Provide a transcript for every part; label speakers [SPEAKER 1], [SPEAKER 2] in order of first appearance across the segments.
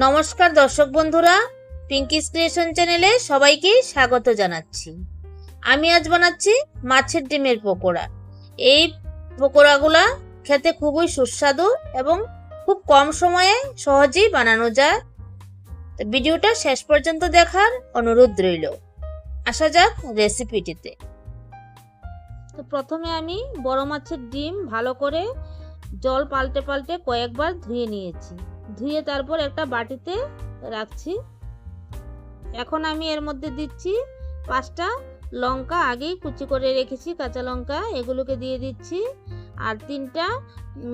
[SPEAKER 1] নমস্কার দর্শক বন্ধুরা পিঙ্কিস ক্রিয়েশন চ্যানেলে সবাইকে স্বাগত জানাচ্ছি। আমি আজ বানাচ্ছি মাছের ডিমের পকোড়া। এই পকোড়াগুলা খেতে খুবই সুস্বাদু এবং খুব কম সময়ে সহজেই বানানো যায়। তো ভিডিওটা শেষ পর্যন্ত দেখার অনুরোধ রইল। আসা যাক রেসিপিটিতে। তো প্রথমে আমি বড় মাছের ডিম ভালো করে জল পাল্টে পাল্টে কয়েকবার ধুয়ে নিয়েছি। ধুয়ে তারপর একটা বাটিতে রাখছি। এখন আমি এর মধ্যে দিচ্ছি পাঁচটা লঙ্কা, আগেই কুচি করে রেখেছি কাঁচা লঙ্কা, এগুলোকে দিয়ে দিচ্ছি। আর তিনটা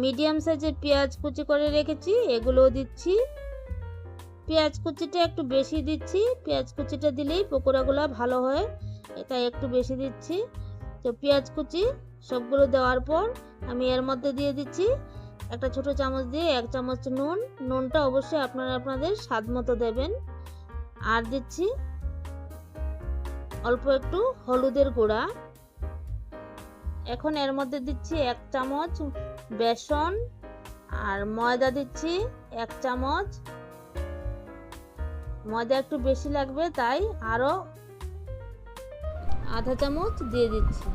[SPEAKER 1] মিডিয়াম সাইজের পেঁয়াজ কুচি করে রেখেছি, এগুলোও দিচ্ছি। পেঁয়াজ কুচিটা একটু বেশি দিচ্ছি, পেঁয়াজ কুচিটা দিলেই পকোড়াগুলো ভালো হয় এটা একটু বেশি দিচ্ছি। তো পেঁয়াজ কুচি সবগুলো দেওয়ার পর আমি এর মধ্যে দিয়ে দিচ্ছি একটা ছোট চামচ দিয়ে এক চামচ নুন। নুনটা অবশ্যই আপনারা আপনাদের স্বাদ মতো দেবেন। আর দিচ্ছি অল্প একটু হলুদের গুঁড়া। এখন এর মধ্যে দিচ্ছি এক চামচ বেসন। আর ময়দা দিচ্ছি এক চামচ। ময়দা একটু বেশি লাগবে, তাই আরও আধা চামচ দিয়ে দিচ্ছি।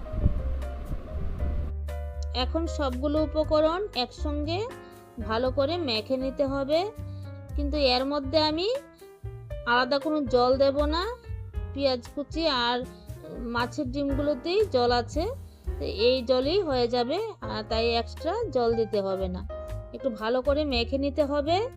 [SPEAKER 1] এখন সবগুলো উপকরণ একসঙ্গে ভালো করে মেখে নিতে হবে। কিন্তু এর মধ্যে আমি আলাদা কোনো জল দেব না। পেঁয়াজ কুচি আর মাছের ডিমগুলোতেই জল আছে। তো এই জলই হয়ে যাবে, আর তাই এক্সট্রা জল দিতে হবে না। একটু ভালো করে মেখে নিতে হবে।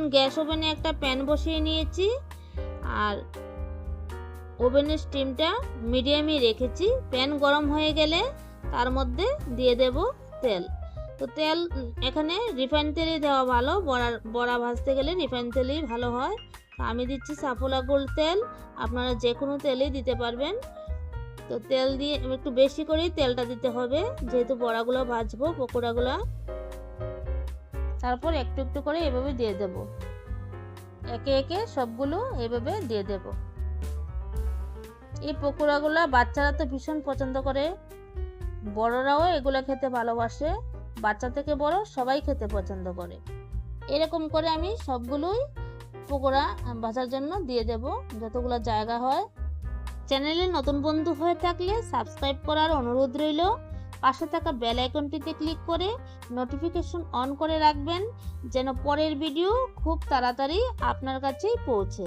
[SPEAKER 1] এখন গ্যাস ওভেনে একটা প্যান বসিয়ে নিয়েছি আর ওভেনের স্টিমটা মিডিয়ামে রেখেছি। প্যান গরম হয়ে গেলে তার মধ্যে দিয়ে দেব তেল। তো তেল এখানে রিফাইন তেলই দেওয়া ভালো। বড়া বড়া ভাজতে গেলে রিফাইন তেলই ভালো হয়। তো আমি দিচ্ছি সাফোলা গোল্ড তেল। আপনারা যে কোনো তেলই দিতে পারবেন। তো তেল দিয়ে একটু বেশি করেই তেলটা দিতে হবে। যেহেতু বড়াগুলো ভাজবো, পকোড়াগুলো। তারপর একটু একটু করে এভাবে দিয়ে দেব। একে একে সবগুলো এভাবে দিয়ে দেব। এই পকোড়াগুলো বাচ্চারা তো ভীষণ পছন্দ করে। বড়রাও এগুলো খেতে ভালোবাসে। বাচ্চা থেকে বড় সবাই খেতে পছন্দ করে। এরকম করে আমি সবগুলোই পকোড়া ভাজার জন্য দিয়ে দেব। যতগুলো জায়গা হয়। চ্যানেলে নতুন বন্ধু হয়ে থাকলে সাবস্ক্রাইব করার অনুরোধ রইল। পাশে থাকা বেল আইকনটিতে ক্লিক করে নোটিফিকেশন অন করে রাখবেন, যেন পরের ভিডিও খুব তাড়াতাড়ি আপনার কাছেই পৌঁছে।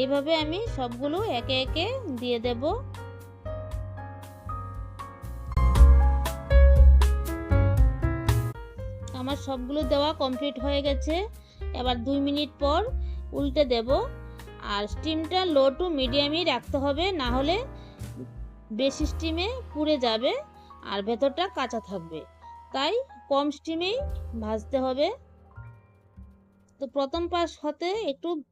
[SPEAKER 1] এইভাবে আমি সবগুলো একে একে দিয়ে দেব। আমার সবগুলো দেওয়া কমপ্লিট হয়ে গেছে। এবার দুই মিনিট পর উল্টে দেব। আর স্টিমটা লো টু মিডিয়ামই রাখতে হবে, না হলে বেশি স্টিমে পুড়ে যাবে আর ভেতরটা কাঁচা থাকবে। তাই কম স্টিমেই ভাজতে হবে। তো প্রথম পাশ হতে একটু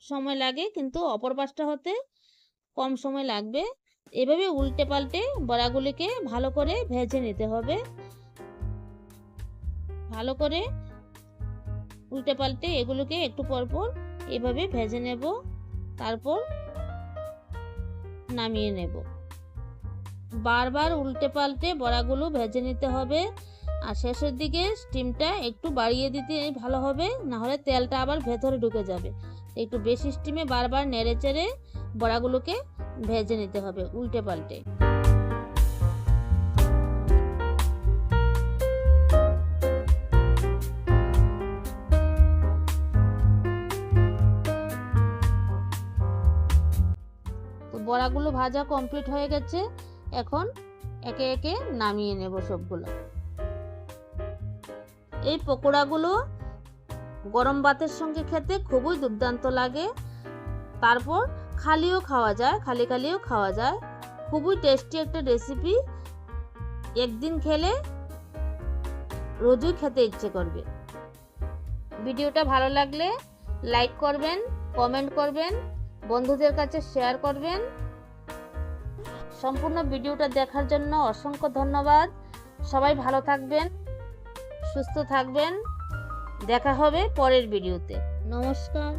[SPEAKER 1] সময় লাগে, কিন্তু অপর পাশটা হতে কম সময় লাগবে। এভাবে উল্টে পাল্টে বড়াগুলিকে ভালো করে ভেজে নিতে হবে। ভালো করে উল্টে পাল্টে এগুলোকে একটু পরপর এভাবে ভেজে নেব, তারপর নামিয়ে নেব। বারবার উল্টে পাল্টে বড়াগুলো ভেজে নিতে হবে। আর শেষের দিকে স্টিমটা একটু বাড়িয়ে দিতে ভালো হবে না হলে তেলটা আবার ভেতরে ঢুকে যাবে। একটু বেশি স্টিমে বারবার নেড়ে চেড়ে বড়াগুলোকে ভেজে নিতে হবে উল্টে পাল্টে বড়াগুলো ভাজা কমপ্লিট হয়ে গেছে। এখন একে একে নামিয়ে নেব সবগুলো। এই পকোড়াগুলো গরম ভাতের সঙ্গে খেতে খুবই দুর্দান্ত লাগে। তারপর খালিও খাওয়া যায়, খালি খালিও খাওয়া যায়। খুবই টেস্টি একটা রেসিপি একদিন খেলে রোজই খেতে ইচ্ছে করবে। ভিডিওটা ভালো লাগলে লাইক করবেন কমেন্ট করবেন, বন্ধুদের কাছে শেয়ার করবেন। সম্পূর্ণ ভিডিওটা দেখার জন্য অসংখ্য ধন্যবাদ। সবাই ভালো থাকবেন, সুস্থ থাকবেন। দেখা হবে পরের ভিডিওতে। নমস্কার।